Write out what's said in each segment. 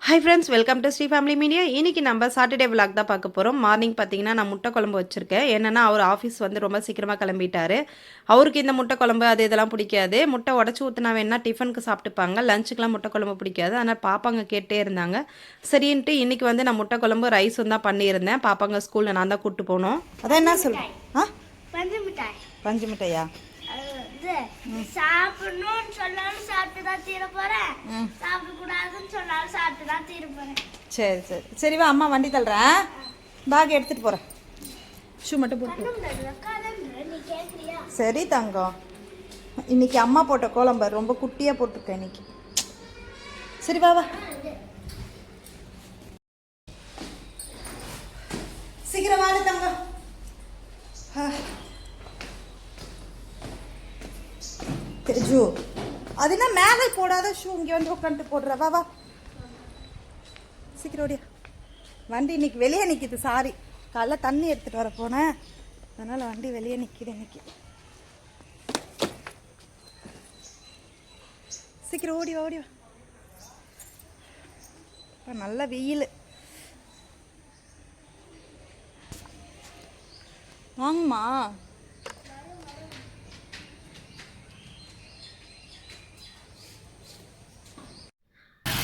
Hi friends welcome to Sri family media இன்னைக்கு நம்ம Saturday vlog தான் பார்க்க போகிறோம் மார்னிங் பார்த்தீங்கன்னா நான் முட்டை குழம்பு வச்சுருக்கேன். என்னென்னா அவர் ஆஃபீஸ் வந்து ரொம்ப சீக்கிரமாக கிளம்பிட்டாரு. அவருக்கு இந்த முட்டை குழம்பு அது இதெல்லாம் பிடிக்காது. முட்டை உடச்சி ஊற்றினா வேணா டிஃபனுக்கு சாப்பிட்டுப்பாங்க. லஞ்சுக்கெலாம் முட்டை குழம்பு பிடிக்காது. அதனால் பாப்பாங்க கேட்டே இருந்தாங்க. சரின்ட்டு இன்னைக்கு வந்து நான் முட்டை குழம்பு ரைஸும் தான் பண்ணியிருந்தேன். பாப்பாங்க ஸ்கூலில் நான் தான் கூப்பிட்டு போனோம். அதான் என்ன சொல்கிறேன் ஆ? பஞ்சு மிட்டாய். பஞ்சு மிட்டையா? சாப்பிடணும்னு சொன்னாலும் சாப்பிட்டு தான் தீர போறேன் சாப்பிடக்கூடாதுன்னு சொன்னாலும் சாப்பிட்டு தான் தீர போறேன் சரி சரி. சரி வா அம்மா வண்டி தள்ளுறேன். பேக் எடுத்துகிட்டு போகிறேன் ஷூ மட்டும் போட்டு சரி தங்கம். இன்னைக்கு அம்மா போட்ட கோலம்பு ரொம்ப குட்டியாக போட்டிருக்கேன் இன்னைக்கு. சரி வா வா. சீக்கிரம் வாடு தங்கம். ஆ. தெரிஞ்சு. அது என்ன மேலே போடாத ஷூ இங்கே வந்து உட்காந்துட்டு போடுற. வா வா. சீக்கிரம் ஓடியா. வண்டி இன்னைக்கு வெளியே நிற்கிது சாரி காலைல தண்ணி எடுத்துகிட்டு வர போனேன். அதனால் வண்டி வெளியே நிற்கிது இன்னைக்கு. சீக்கிரம் ஓடி வா ஓடி வா. நல்ல வெயில். வாங்கம்மா.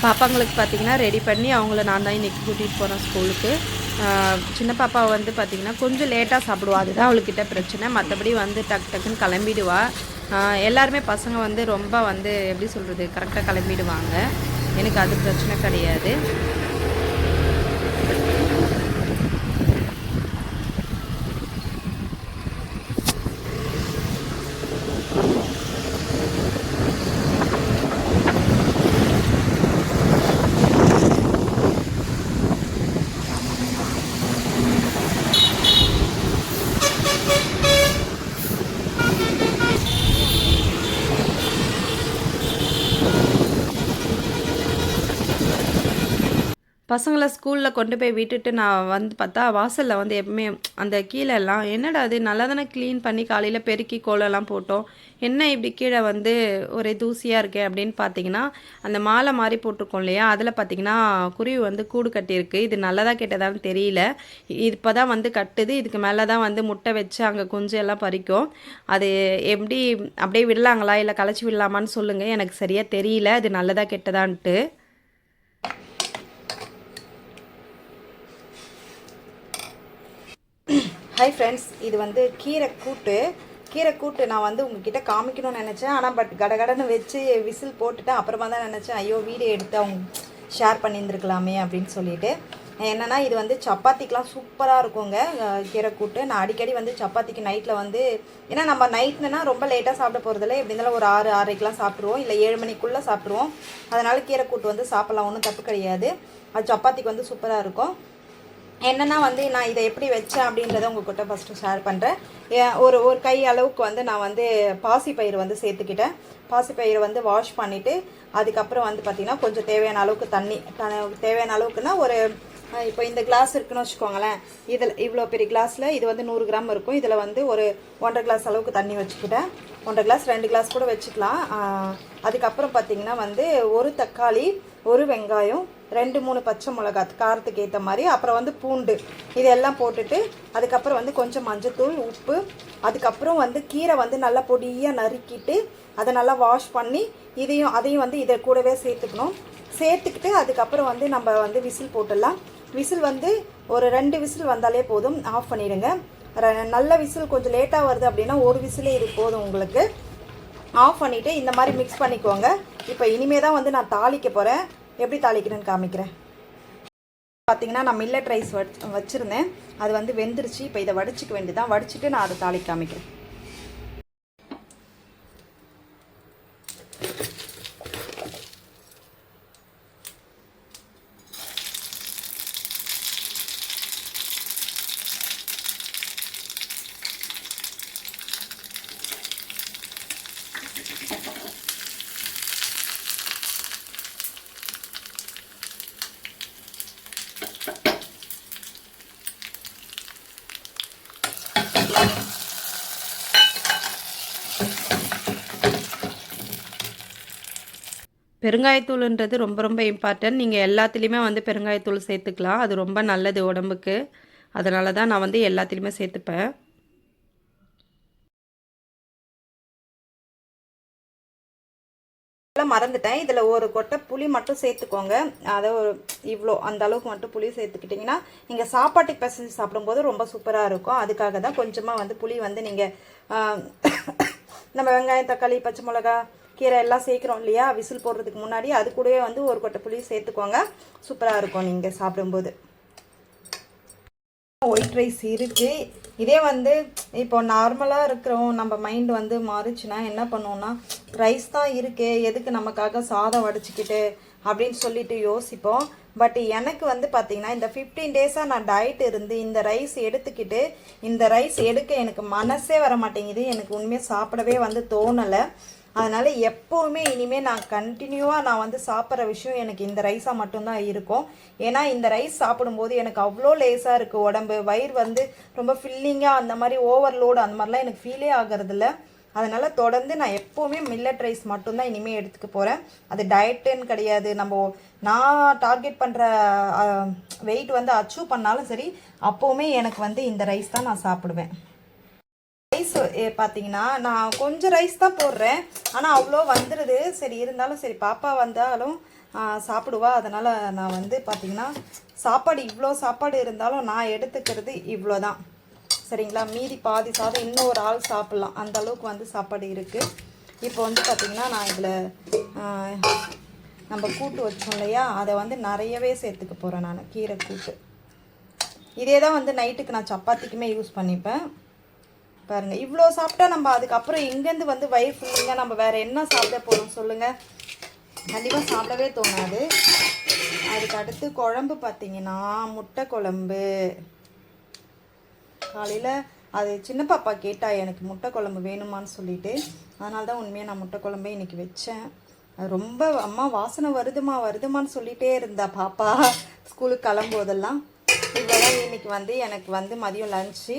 பாப்பாங்களுக்கு பார்த்தீங்கன்னா ரெடி பண்ணி அவங்கள நான் தான் இன்றைக்கி கூட்டிகிட்டு போகிறேன் ஸ்கூலுக்கு. சின்ன பாப்பா வந்து பார்த்திங்கன்னா கொஞ்சம் லேட்டாக சாப்பிடுவா. அதுதான் அவளுக்கிட்ட பிரச்சனை. மற்றபடி வந்து டக்கு டக்குன்னு கிளம்பிடுவா. எல்லாருமே பசங்க வந்து ரொம்ப வந்து எப்படி சொல்கிறது கரெக்டாக கிளம்பிடுவாங்க. எனக்கு அது பிரச்சனை கிடையாது. பசங்களை ஸ்கூலில் கொண்டு போய் விட்டுட்டு நான் வந்து பார்த்தா வாசலில் வந்து எப்பவுமே அந்த கீழெல்லாம் என்னடா அது நல்லா தானே க்ளீன் பண்ணி காலையில் பெருக்கி கோலெல்லாம் போட்டோம். என்ன இப்படி கீழே வந்து ஒரே தூசியாக இருக்கே அப்படின்னு பார்த்தீங்கன்னா அந்த மாலை மாதிரி போட்டிருக்கோம் இல்லையா? அதில் பார்த்தீங்கன்னா குருவி வந்து கூடு கட்டியிருக்கு. இது நல்லதா கெட்டதான்னு தெரியல. இப்போ தான் வந்து கட்டுது. இதுக்கு மேலே தான் வந்து முட்டை வச்சு அங்கே குஞ்சு எல்லாம் பறிக்கும். அது எப்படி அப்படியே விடலாங்களா? இல்லை களைச்சி விடலாமான்னு சொல்லுங்கள் எனக்கு சரியாக தெரியல. இது நல்லதா கெட்டதான்ட்டு. ஹாய் ஃப்ரெண்ட்ஸ் இது வந்து கீரை கூட்டு. கீரை கூட்டு நான் வந்து உங்ககிட்ட காமிக்கணும்னு நினச்சேன். ஆனால் பட் கடகடன்னு வச்சு விசில் போட்டுட்டேன் அப்புறமா தான் நினச்சேன் ஐயோ வீடியோ எடுத்து அவங்க ஷேர் பண்ணியிருந்துருக்கலாமே அப்படின்னு சொல்லிட்டு. என்னென்னா இது வந்து சப்பாத்திக்கெலாம் சூப்பராக இருக்குங்க கீரை கூட்டு. நான் அடிக்கடி வந்து சப்பாத்திக்கு நைட்டில் வந்து ஏன்னா நம்ம நைட்னா ரொம்ப லேட்டாக சாப்பிட போகிறதில்ல எப்படி இருந்தாலும் ஒரு ஆறு ஆறரைக்கெலாம் சாப்பிட்ருவோம் இல்லை ஏழு மணிக்குள்ளே சாப்பிட்ருவோம் அதனால் கீரை கூட்டு வந்து சாப்பிட்லாம் ஒன்றும் தப்பு கிடையாது. அது சப்பாத்திக்கு வந்து சூப்பராக இருக்கும். என்னென்னா வந்து நான் இதை எப்படி வச்சேன் அப்படின்றத உங்ககிட்ட ஃபஸ்ட்டு ஷேர் பண்ணுறேன் ஒரு ஒரு கை அளவுக்கு வந்து நான் வந்து பாசிப்பயிறு வந்து சேர்த்துக்கிட்டேன். பாசிப்பயிரை வந்து வாஷ் பண்ணிவிட்டு அதுக்கப்புறம் வந்து பார்த்திங்கன்னா கொஞ்சம் தேவையான அளவுக்கு தண்ணி தேவையான அளவுக்குன்னா ஒரு இப்போ இந்த கிளாஸ் இருக்குன்னு வச்சுக்கோங்களேன். இதில் இவ்வளோ பெரிய கிளாஸில் இது வந்து நூறு கிராம் இருக்கும். இதில் வந்து ஒரு ஒன்றரை கிளாஸ் அளவுக்கு தண்ணி வச்சுக்கிட்டேன். ஒன்றரை கிளாஸ் ரெண்டு கிளாஸ் கூட வச்சுக்கலாம். அதுக்கப்புறம் பார்த்திங்கன்னா வந்து ஒரு தக்காளி ஒரு வெங்காயம் ரெண்டு மூணு பச்சை மிளகா காரத்துக்கு ஏற்ற மாதிரி. அப்புறம் வந்து பூண்டு. இதெல்லாம் போட்டுட்டு அதுக்கப்புறம் வந்து கொஞ்சம் மஞ்சத்தூள் உப்பு. அதுக்கப்புறம் வந்து கீரை வந்து நல்லா பொடியாக நறுக்கிட்டு அதை நல்லா வாஷ் பண்ணி இதையும் அதையும் வந்து இதை கூடவே சேர்த்துக்கணும். சேர்த்துக்கிட்டு அதுக்கப்புறம் வந்து நம்ம வந்து விசில் போட்டுடலாம். விசில் வந்து ஒரு ரெண்டு விசில் வந்தாலே போதும். ஆஃப் பண்ணிடுங்க. நல்ல விசில் கொஞ்சம் லேட்டாக வருது அப்படின்னா ஒரு விசிலே இது போதும் உங்களுக்கு. ஆஃப் பண்ணிவிட்டு இந்த மாதிரி மிக்ஸ் பண்ணிக்கோங்க. இப்போ இனிமே தான் வந்து நான் தாளிக்க போகிறேன் எப்படி தாளிக்கிறேன்னு காமிக்கிறேன். பார்த்தீங்கன்னா நான் மில்லட் ரைஸ் வச்சுருந்தேன். அது வந்து வெந்துருச்சு. இப்போ இதை வடிச்சிக்க வேண்டியதான் வடிச்சிட்டு நான் அதை தாளிக்க காமிக்கிறேன். பெருங்காயத்தூள்ன்றது ரொம்ப ரொம்ப இம்பார்ட்டன்ட் நீங்கள் எல்லாத்துலேயுமே வந்து பெருங்காயத்தூள் சேர்த்துக்கலாம். அது ரொம்ப நல்லது உடம்புக்கு. அதனால தான் நான் வந்து எல்லாத்துலேயுமே சேர்த்துப்பேன். மறந்துட்டேன். இதில் ஒரு கொட்டை புளி மட்டும் சேர்த்துக்கோங்க. அதை ஒரு இவ்வளோ அந்த அளவுக்கு மட்டும் புளி சேர்த்துக்கிட்டிங்கன்னா நீங்கள் சாப்பாட்டுக்கு பிசைஞ்சு சாப்பிடும்போது ரொம்ப சூப்பராக இருக்கும். அதுக்காக தான் கொஞ்சமாக வந்து புளி வந்து நீங்கள் நம்ம வெங்காயம் தக்காளி பச்சை மிளகா கீரை எல்லாம் சேர்க்குறோம் இல்லையா? விசில் போடுறதுக்கு முன்னாடி அது கூடவே வந்து ஒரு கொட்டை புளி சேர்த்துக்கோங்க. சூப்பராக இருக்கும் நீங்கள் சாப்பிடும்போது. ஒயிட் ரைஸ் இருக்குது இதே வந்து இப்போ நார்மலாக இருக்கிறோம். நம்ம மைண்ட் வந்து மாறுச்சுன்னா என்ன பண்ணுவோம்னா ரைஸ் தான் இருக்கே எதுக்கு நமக்காக சாதம் வடிச்சிக்கிட்டு? அப்படின்னு சொல்லிட்டு யோசிப்போம். பட் எனக்கு வந்து பார்த்திங்கன்னா இந்த ஃபிஃப்டீன் டேஸாக நான் டயட் இருந்து இந்த ரைஸ் எடுத்துக்கிட்டு இந்த ரைஸ் எடுக்க எனக்கு மனசே வர மாட்டேங்குது எனக்கு உண்மையாக சாப்பிடவே வந்து தோணலை. அதனால் எப்போவுமே இனிமேல் நான் கண்டினியூவாக நான் வந்து சாப்பிட்ற விஷயம் எனக்கு இந்த ரைஸாக மட்டும்தான் இருக்கும். ஏன்னா இந்த ரைஸ் சாப்பிடும்போது எனக்கு அவ்வளோ லேஸாக இருக்குது உடம்பு. வயிறு வந்து ரொம்ப ஃபில்லிங்காக அந்த மாதிரி ஓவர்லோடு அந்த மாதிரிலாம் எனக்கு ஃபீலே ஆகிறதில்ல. அதனால் தொடர்ந்து நான் எப்போவுமே மில்லட் ரைஸ் மட்டும்தான் இனிமேல் எடுத்துக்க போகிறேன் அது டயட்டுன்னு கிடையாது. நம்ம நான் டார்கெட் பண்ணுற வெயிட் வந்து அச்சீவ் பண்ணாலும் சரி அப்போவுமே எனக்கு வந்து இந்த ரைஸ் தான் நான் சாப்பிடுவேன். ரைஸ் eh, பார்த்தீங்கன்னா நான் கொஞ்சம் ரைஸ் தான் போடுறேன். ஆனால் அவ்வளோ வந்துடுது சரி இருந்தாலும் சரி பாப்பா வந்தாலும் சாப்பிடுவா. அதனால் நான் வந்து பார்த்தீங்கன்னா சாப்பாடு இவ்வளோ சாப்பாடு இருந்தாலும் நான் எடுத்துக்கிறது இவ்வளோ தான் சரிங்களா? மீதி பாதி சாதம் இன்னும் ஒரு ஆள் சாப்பிட்லாம். அந்த அளவுக்கு வந்து சாப்பாடு இருக்குது இப்போ வந்து பார்த்திங்கன்னா நான் இதில் நம்ம கூட்டு வச்சோம் இல்லையா? அதை வந்து நிறையவே சேர்த்துக்க போகிறேன் நான். கீரை கூட்டு. இதே தான் வந்து நைட்டுக்கு நான் சப்பாத்திக்குமே யூஸ் பண்ணிப்பேன். பாருங்கள் இவ்வளோ சாப்பிட்டா நம்ம அதுக்கப்புறம் எங்கேருந்து வந்து வயிறு ஃபுல்லுங்க நம்ம வேறு என்ன சாப்பிட போகிறோம் சொல்லுங்கள் கண்டிப்பாக சாப்பிடவே தோணாது. அதுக்கு அடுத்து குழம்பு பார்த்தீங்கன்னா முட்டை குழம்பு. காலையில் அது சின்ன பாப்பா கேட்டா எனக்கு முட்டை குழம்பு வேணுமான்னு சொல்லிட்டு. அதனால தான் உண்மையாக நான் முட்டை குழம்பே இன்னைக்கு வச்சேன். அது ரொம்ப அம்மா வாசனை வருதுமா வருதுமான்னு சொல்லிகிட்டே இருந்தா பாப்பா. ஸ்கூலுக்கு கிளம்போதெல்லாம் இவ்வளோ இன்னைக்கு வந்து எனக்கு வந்து மதியம் லஞ்சு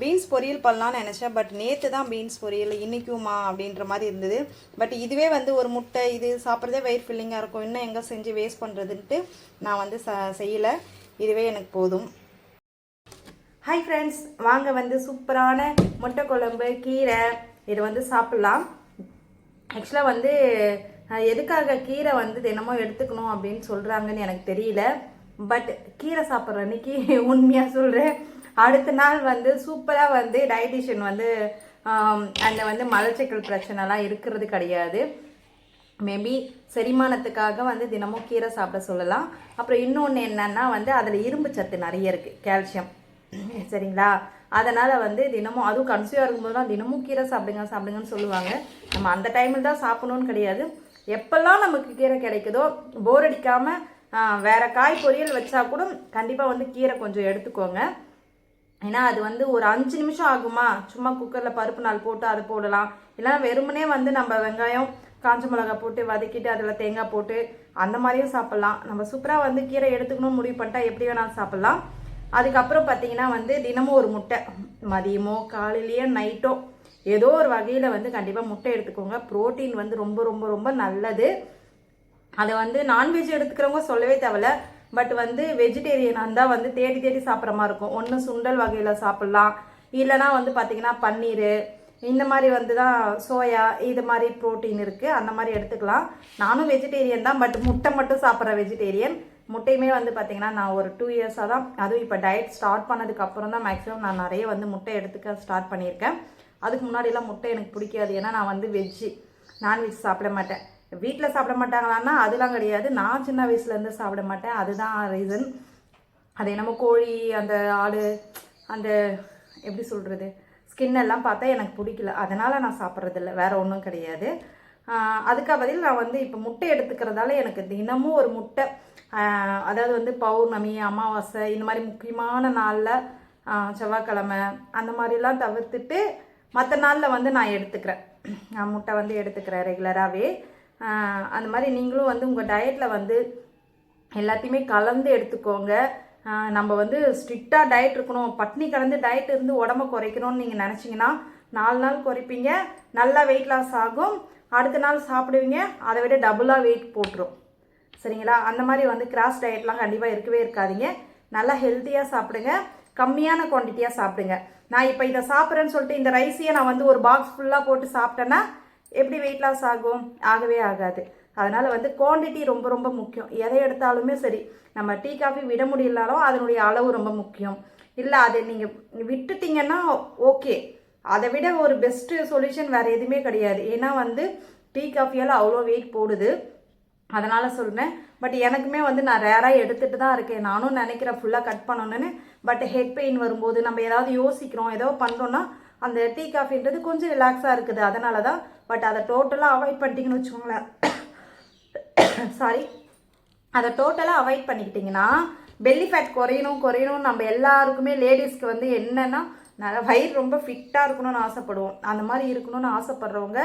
பீன்ஸ் பொரியல் பண்ணலான்னு நினச்சேன். பட் நேற்று தான் பீன்ஸ் பொரியல் இன்றைக்குமா அப்படின்ற மாதிரி இருந்தது. பட் இதுவே வந்து ஒரு முட்டை இது சாப்பிட்றதே வயிறு ஃபில்லிங்காக இருக்கும். இன்னும் எங்கே செஞ்சு வேஸ்ட் பண்ணுறதுன்ட்டு நான் வந்து ச செய்யலை. இதுவே எனக்கு போதும். ஹாய் ஃப்ரெண்ட்ஸ் வாங்க வந்து சூப்பரான முட்டை குழம்பு கீரை இது வந்து சாப்பிட்லாம். ஆக்சுவலாக வந்து எதுக்காக கீரை வந்து தினமும் எடுத்துக்கணும் அப்படின்னு சொல்கிறாங்கன்னு எனக்கு தெரியல. பட் கீரை சாப்பிட்ற அன்னைக்கு உண்மையாக சொல்கிறேன் அடுத்த நாள் வந்து சூப்பராக வந்து டயட்டிஷியன் வந்து அந்த வந்து மலச்சிக்கல் பிரச்சனைலாம் இருக்கிறது கிடையாது. மேபி செரிமானத்துக்காக வந்து தினமும் கீரை சாப்பிட சொல்லலாம். அப்புறம் இன்னொன்று என்னென்னா வந்து அதில் இரும்பு சத்து நிறைய இருக்குது கால்சியம் சரிங்களா? அதனால் வந்து தினமும் அதுவும் கன்சியூவாக இருக்கும்போதுலாம் தினமும் கீரை சாப்பிடுங்க சாப்பிடுங்கன்னு சொல்லுவாங்க. நம்ம அந்த டைமில் தான் சாப்பிடணும்னு கிடையாது. எப்பெல்லாம் நமக்கு கீரை கிடைக்குதோ போர் அடிக்காமல் வேறு காய் பொரியல் வச்சா கூட கண்டிப்பாக வந்து கீரை கொஞ்சம் எடுத்துக்கோங்க. ஏன்னா அது வந்து ஒரு அஞ்சு நிமிஷம் ஆகுமா? சும்மா குக்கரில் பருப்பு நாள் போட்டு அது போடலாம். இல்லைன்னா வெறுமனே வந்து நம்ம வெங்காயம் காஞ்ச மிளகா போட்டு வதக்கிட்டு அதில் தேங்காய் போட்டு அந்த மாதிரியும் சாப்பிட்லாம். நம்ம சூப்பராக வந்து கீரை எடுத்துக்கணும்னு முடிவு பண்ணிட்டா எப்படி வேணாலும் சாப்பிட்லாம். அதுக்கப்புறம் பார்த்தீங்கன்னா வந்து தினமும் ஒரு முட்டை. மதியமோ காலையிலேயோ நைட்டோ ஏதோ ஒரு வகையில் வந்து கண்டிப்பாக முட்டை எடுத்துக்கோங்க. புரோட்டீன் வந்து ரொம்ப ரொம்ப ரொம்ப நல்லது. அதை வந்து நான்வெஜ் எடுத்துக்கிறவங்க சொல்லவே தேவையில்ல. பட் வந்து வெஜிடேரியனாக இருந்தால் வந்து தேடி தேடி சாப்பிட்ற மாதிரி இருக்கும். ஒன்று சுண்டல் வகையில் சாப்பிட்லாம். இல்லைனா வந்து பார்த்திங்கன்னா பன்னீர் இந்த மாதிரி வந்து தான் சோயா இது மாதிரி ப்ரோட்டீன் இருக்குது அந்த மாதிரி எடுத்துக்கலாம். நானும் வெஜிடேரியன் தான் பட் முட்டை மட்டும் சாப்பிட்ற வெஜிடேரியன் முட்டையுமே வந்து பார்த்திங்கன்னா நான் ஒரு டூ இயர்ஸாக தான் அதுவும் இப்போ டயட் ஸ்டார்ட் பண்ணதுக்கப்புறம் தான் மேக்ஸிமம் நான் நிறைய வந்து முட்டை எடுத்துக்க ஸ்டார்ட் பண்ணியிருக்கேன். அதுக்கு முன்னாடிலாம் முட்டை எனக்கு பிடிக்காது. ஏன்னா நான் வந்து வெஜ்ஜு நான்வெஜ் சாப்பிட மாட்டேன். வீட்டில் சாப்பிட மாட்டாங்களான்னா அதெல்லாம் கிடையாது. நான் சின்ன வயசுலேருந்து சாப்பிட மாட்டேன். அதுதான் ரீசன் அது நம்ம கோழி அந்த ஆடு அந்த எப்படி சொல்கிறது ஸ்கின் எல்லாம் பார்த்தா எனக்கு பிடிக்கல. அதனால் நான் சாப்பிட்றதில்ல. வேறு ஒன்றும் கிடையாது. அதுக்காக பதில் நான் வந்து இப்போ முட்டை எடுத்துக்கிறதால எனக்கு தினமும் ஒரு முட்டை அதாவது வந்து பௌர்ணமி அமாவாசை இந்த மாதிரி முக்கியமான நாளில் செவ்வாய்க்கிழமை அந்த மாதிரிலாம் தவிர்த்துட்டு மற்ற நாளில் வந்து நான் எடுத்துக்கிறேன். நான் முட்டை வந்து எடுத்துக்கிறேன் ரெகுலராகவே அந்த மாதிரி நீங்களும் வந்து உங்கள் டயட்டில் வந்து எல்லாத்தையுமே கலந்து எடுத்துக்கோங்க. நம்ம வந்து ஸ்ட்ரிக்டாக டயட் இருக்கணும். பட்னி கலந்து டயட் இருந்து உடம்ப குறைக்கணும்னு நீங்கள் நினச்சிங்கன்னா நாலு நாள் குறைப்பீங்க. நல்லா வெயிட் லாஸ் ஆகும். அடுத்த நாள் சாப்பிடுவீங்க. அதை விட டபுளாக வெயிட் போட்டுரும். சரிங்களா? அந்த மாதிரி வந்து கிராஸ் டயட்லாம் கண்டிப்பாக இருக்கவே இருக்காதீங்க. நல்லா ஹெல்த்தியாக சாப்பிடுங்க. கம்மியான குவான்டிட்டியாக சாப்பிடுங்க. நான் இப்போ இதை சாப்பிட்றேன்னு சொல்லிட்டு இந்த ரைஸையே நான் வந்து ஒரு பாக்ஸ் ஃபுல்லாக போட்டு சாப்பிட்டேன்னா எப்படி வெயிட் லாஸ் ஆகும்? ஆகவே ஆகாது. அதனால் வந்து குவான்டிட்டி ரொம்ப ரொம்ப முக்கியம். எதை எடுத்தாலுமே சரி நம்ம டீ காஃபி விட முடியலனாலும் அதனுடைய அளவு ரொம்ப முக்கியம். இல்லை அதை நீங்கள் விட்டுட்டீங்கன்னா ஓகே அதை விட ஒரு பெஸ்ட்டு சொல்யூஷன் வேறு எதுவுமே கிடையாது. ஏன்னா வந்து டீ காஃபியால் அவ்வளோ வெயிட் போடுது. அதனால் சொல்கிறேன் பட் எனக்குமே வந்து நான் ரேராக எடுத்துகிட்டு தான் இருக்கேன். நானும் நினைக்கிறேன் ஃபுல்லாக கட் பண்ணணுன்னு பட் ஹெட் பெயின் வரும்போது நம்ம ஏதாவது யோசிக்கிறோம். ஏதோ பண்ணுறோன்னா அந்த டீ காஃபின்றது கொஞ்சம் ரிலாக்ஸாக இருக்குது. அதனால தான் பட் அதை டோட்டலாக அவாய்ட் பண்ணிட்டீங்கன்னு வச்சுக்கோங்களேன். சாரி அதை டோட்டலாக அவாய்ட் பண்ணிக்கிட்டிங்கன்னா பெல்லி ஃபேட் குறையணும் குறையணும் நம்ம எல்லாருக்குமே லேடிஸ்க்கு வந்து என்னென்னா நல்ல வயிறு ரொம்ப ஃபிட்டாக இருக்கணும்னு ஆசைப்படுவோம். அந்த மாதிரி இருக்கணும்னு ஆசைப்படுறவங்க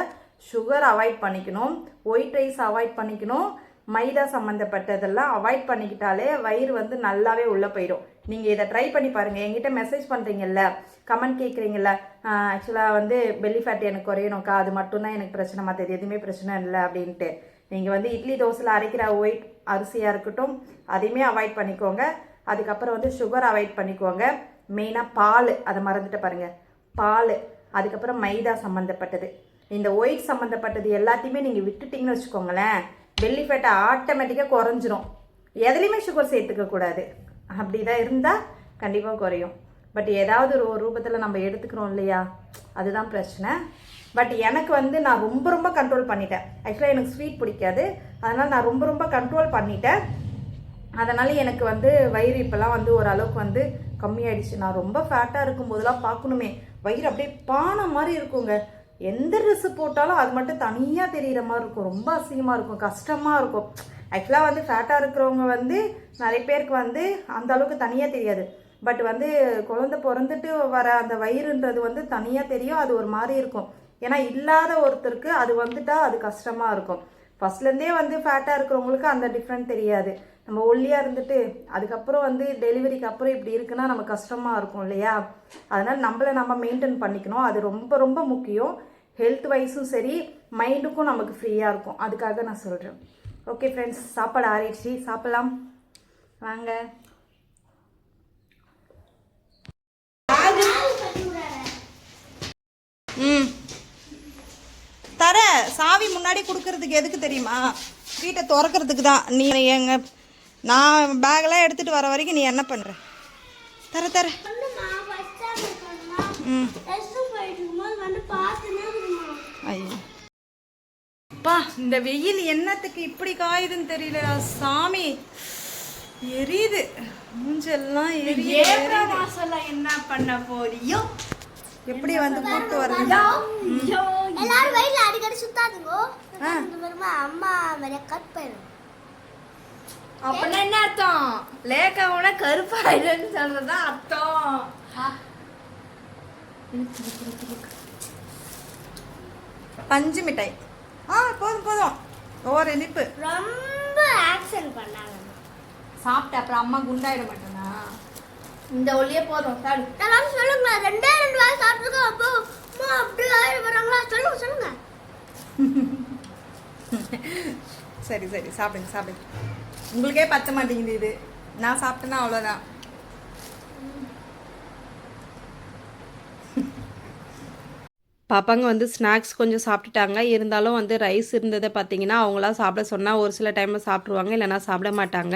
சுகர் அவாய்ட் பண்ணிக்கணும். ஒயிட் ரைஸ் அவாய்ட் பண்ணிக்கணும். மைதா சம்மந்தப்பட்டதெல்லாம் அவாய்ட் பண்ணிக்கிட்டாலே வயிறு வந்து நல்லாவே உள்ளே போயிடும். நீங்கள் இதை ட்ரை பண்ணி பாருங்கள் என்கிட்ட மெசேஜ் பண்ணுறீங்கல்ல கமெண்ட் கேட்குறீங்கல்ல ஆக்சுவலாக வந்து பெல்லி ஃபேட் எனக்கு குறையணும்க்கா அது மட்டும்தான் எனக்கு பிரச்சனை மற்றது எதுவுமே பிரச்சனை இல்லை அப்படின்ட்டு. நீங்கள் வந்து இட்லி தோசையில் அரைக்கிற ஒயிட் அரிசியாக இருக்கட்டும் அதையுமே அவாய்ட் பண்ணிக்கோங்க. அதுக்கப்புறம் வந்து சுகர் அவாய்ட் பண்ணிக்கோங்க. மெயினாக பால் அதை மறந்துட்டு பாருங்கள் பால் அதுக்கப்புறம் மைதா சம்மந்தப்பட்டது இந்த ஒயிட் சம்மந்தப்பட்டது எல்லாத்தையுமே நீங்கள் விட்டுட்டிங்கன்னு வச்சுக்கோங்களேன் பெல்லி ஃபேட்டை ஆட்டோமேட்டிக்காக குறைஞ்சிரும். எதுலேயுமே சுகர் சேர்த்துக்க கூடாது. அப்படி தான் இருந்தால் கண்டிப்பாக குறையும். பட் ஏதாவது ஒரு ரூபத்தில் நம்ம எடுத்துக்கிறோம் இல்லையா? அதுதான் பிரச்சனை. பட் எனக்கு வந்து நான் ரொம்ப ரொம்ப கண்ட்ரோல் பண்ணிட்டேன். ஆக்சுவலாக எனக்கு ஸ்வீட் பிடிக்காது. அதனால் நான் ரொம்ப ரொம்ப கண்ட்ரோல் பண்ணிட்டேன். அதனால் எனக்கு வந்து வயிறு இப்போல்லாம் வந்து ஓரளவுக்கு வந்து கம்மியாயிடுச்சு. நான் ரொம்ப ஃபேட்டாக இருக்கும் போதெல்லாம் பார்க்கணுமே. வயிறு அப்படியே பானை மாதிரி இருக்குங்க. எந்த ட்ரெஸ்ஸு போட்டாலும் அது மட்டும் தனியாக தெரிகிற மாதிரி இருக்கும். ரொம்ப அசிங்கமாக இருக்கும். கஷ்டமாக இருக்கும். ஆக்சுவலாக வந்து ஃபேட்டாக இருக்கிறவங்க வந்து நிறைய பேருக்கு வந்து அந்த அளவுக்கு தனியாக தெரியாது. பட் வந்து குழந்தை பிறந்துட்டு வர அந்த வயிறுன்றது வந்து தனியாக தெரியும். அது ஒரு மாதிரி இருக்கும். ஏன்னா இல்லாத ஒருத்தருக்கு அது வந்துட்டால் அது கஷ்டமாக இருக்கும். ஃபர்ஸ்ட்லேருந்தே வந்து ஃபேட்டாக இருக்கிறவங்களுக்கு அந்த டிஃப்ரெண்ட் தெரியாது. நம்ம ஒல்லியாக இருந்துட்டு அதுக்கப்புறம் வந்து டெலிவரிக்கு அப்புறம் இப்படி இருக்குன்னா நம்ம கஷ்டமாக இருக்கும் இல்லையா? அதனால் நம்மளை நம்ம மெயின்டைன் பண்ணிக்கணும். அது ரொம்ப ரொம்ப முக்கியம். ஹெல்த் வைஸும் சரி மைண்டுக்கும் நமக்கு ஃப்ரீயாக இருக்கும். அதுக்காக நான் சொல்கிறேன் ஓகே ஃப்ரெண்ட்ஸ் சாப்பாடு ஆறிடுச்சு. சாப்பிடலாம். வாங்க. ம். தர சாவி முன்னாடி கொடுக்கறதுக்கு எதுக்கு தெரியுமா? வீட்டை திறக்கிறதுக்கு தான். நீ எங்க நான் பேக்கெல்லாம் எடுத்துகிட்டு வர வரைக்கும் நீ என்ன பண்ணுற தர தர. ம். அப்பா இந்த வெயில் என்னத்துக்கு இப்படி காயுதுன்னு தெரியல. சாமி எரியுது. மூஞ்செல்லாம் எரியுது மாசம்ல என்ன பண்ண போறியோ? எப்படி வந்து கூட்டு வருது? எல்லாரும் வெயில அடிக்கடி சுத்தாதுங்கோ. அம்மா வரைய கட் போயிடும் அப்படின்னா என்ன அர்த்தம்? லேக்காவோட கருப்பாயிடுன்னு சொல்றதுதான் அர்த்தம்? பஞ்சு மிட்டாய். ஆ போதும் போதும். ஓவர் இனிப்பு. ரொம்ப ஆக்ஷன் பண்ணாங்க சாப்பிட்ட அப்புறம் அம்மா குண்டாயிட மாட்டேனா இந்த ஒளியே போதும் சாடு எல்லாரும் சொல்லுங்க ரெண்டே ரெண்டு வாய் சாப்பிட்டுருக்கோம் அப்போ அம்மா அப்படி ஆயிரம் வராங்களா சொல்லுங்க சொல்லுங்க. சரி சரி சாப்பிடுங்க சாப்பிடுங்க. உங்களுக்கே பத்த மாட்டேங்குது இது. நான் சாப்பிட்டேன்னா அவ்வளோதான் பாப்பாங்க வந்து ஸ்நாக்ஸ் கொஞ்சம் சாப்பிட்டுட்டாங்க. இருந்தாலும் வந்து ரைஸ் இருந்ததை பார்த்தீங்கன்னா அவங்களாம் சாப்பிட சொன்னால் ஒரு சில டைமில் சாப்பிட்ருவாங்க இல்லைன்னா சாப்பிட மாட்டாங்க.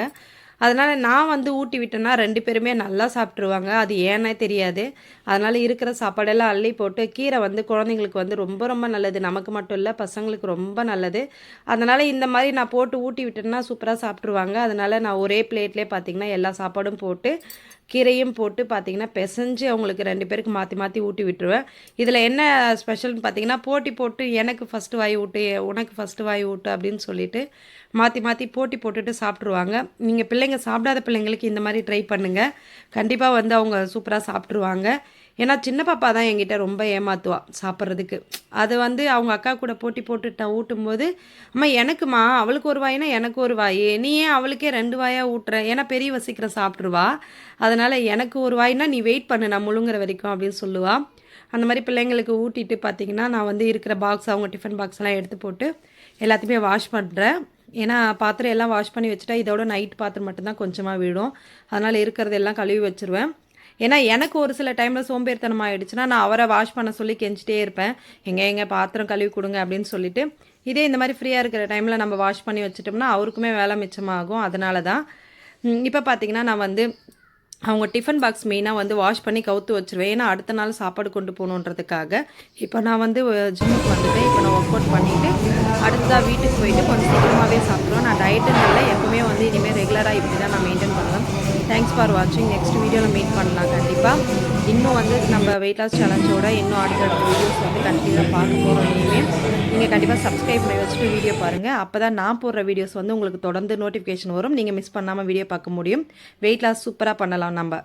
அதனால் நான் வந்து ஊட்டி விட்டேன்னா ரெண்டு பேருமே நல்லா சாப்பிட்ருவாங்க அது ஏன்னே தெரியாது. அதனால் இருக்கிற சாப்பாடெல்லாம் அள்ளி போட்டு கீரை வந்து குழந்தைங்களுக்கு வந்து ரொம்ப ரொம்ப நல்லது. நமக்கு மட்டும் இல்லை பசங்களுக்கு ரொம்ப நல்லது. அதனால் இந்த மாதிரி நான் போட்டு ஊட்டி விட்டேன்னா சூப்பராக சாப்பிட்ருவாங்க அதனால் நான் ஒரே பிளேட்லேயே பார்த்தீங்கன்னா எல்லா சாப்பாடும் போட்டு கீரையும் போட்டு பார்த்தீங்கன்னா பிசைஞ்சு அவங்களுக்கு ரெண்டு பேருக்கு மாற்றி மாற்றி ஊட்டி விட்டுருவேன். இதில் என்ன ஸ்பெஷல்னு பார்த்தீங்கன்னா போட்டி போட்டு எனக்கு ஃபஸ்ட்டு வாய் ஊட்டு உனக்கு ஃபஸ்ட்டு வாய் ஊட்டு அப்படின்னு சொல்லிட்டு மாற்றி மாற்றி போட்டி போட்டுட்டு சாப்பிட்ருவாங்க நீங்கள் பிள்ளைங்க சாப்பிடாத பிள்ளைங்களுக்கு இந்த மாதிரி ட்ரை பண்ணுங்கள் கண்டிப்பாக வந்து அவங்க சூப்பராக சாப்பிட்ருவாங்க ஏன்னா சின்ன பாப்பா தான் என்கிட்ட ரொம்ப ஏமாத்துவா சாப்பிட்றதுக்கு. அது வந்து அவங்க அக்கா கூட போட்டி போட்டுட்டேன் ஊட்டும் ஊட்டும்போது அம்மா எனக்குமா? அவளுக்கு ஒரு வாயினா எனக்கு ஒரு வாய். நீ ஏன் அவளுக்கே ரெண்டு வாயாக ஊட்டுற? ஏன்னா பெரியவ சீக்கிரம் சாப்பிட்ருவா. அதனால் எனக்கு ஒரு வாயினா நீ வெயிட் பண்ணு நான் முழுங்குற வரைக்கும் அப்படின்னு சொல்லுவா. அந்த மாதிரி பிள்ளைங்களுக்கு ஊட்டிட்டு பார்த்தீங்கன்னா நான் வந்து இருக்கிற பாக்ஸ் அவங்க டிஃபன் பாக்ஸ் எல்லாம் எடுத்து போட்டு எல்லாத்தையுமே வாஷ் பண்ணுறேன் ஏன்னா பாத்திரம் எல்லாம் வாஷ் பண்ணி வச்சுட்டா இதோட நைட் பாத்திரம் மட்டும்தான் கொஞ்சமாக விடும் அதனால் இருக்கிறது எல்லாம் கழுவி வச்சுருவேன். ஏன்னா எனக்கு ஒரு சில டைமில் சோம்பேறித்தனம் ஆகிடுச்சுன்னா நான் அவரை வாஷ் பண்ண சொல்லி கெஞ்சிட்டே இருப்பேன். எங்கே எங்கே பாத்திரம் கழுவி கொடுங்க அப்படின்னு சொல்லிட்டு இதே இந்த மாதிரி ஃப்ரீயாக இருக்கிற டைமில் நம்ம வாஷ் பண்ணி வச்சுட்டோம்னா அவருக்குமே வேலை மிச்சமாகும். அதனால தான் இப்போ பார்த்தீங்கன்னா நான் வந்து அவங்க டிஃபன் பாக்ஸ் மெயினாக வந்து வாஷ் பண்ணி கவுத்து வச்சுருவேன். ஏன்னா அடுத்த நாள் சாப்பாடு கொண்டு போகணுன்றதுக்காக. இப்போ நான் வந்து ஜிம்முக்கு வந்துட்டேன். இப்போ நான் ஒர்க் அவுட் பண்ணிவிட்டு அடுத்ததாக வீட்டுக்கு போயிட்டு கொஞ்சம் சீக்கிரமாகவே சாப்பிடுவேன் நான் டயட்டுன்னு இல்லை எப்பவுமே வந்து இனிமேல் ரெகுலராக இப்படி தான் நான் மெயின்டைன் பண்ணுவேன். தேங்க்ஸ் ஃபார் வாட்சிங் நெக்ஸ்ட் வீடியோவில் மீட் பண்ணலாம் கண்டிப்பாக இன்னும் வந்து நம்ம வெயிட் லாஸ் சேலஞ்சோட இன்னும் அடுத்தடுத்த வீடியோஸ் வந்து கண்டிப்பாக பார்க்க போகிறோம் இனிமேல் நீங்கள் கண்டிப்பாக சப்ஸ்கிரைப் பண்ணி வச்சுட்டு வீடியோ பாருங்கள் அப்போ தான் நான் போடுற வீடியோஸ் வந்து உங்களுக்கு தொடர்ந்து நோட்டிஃபிகேஷன் வரும். நீங்கள் மிஸ் பண்ணாமல் வீடியோ பார்க்க முடியும். வெயிட் லாஸ் சூப்பராக பண்ணலாம் நம்ம.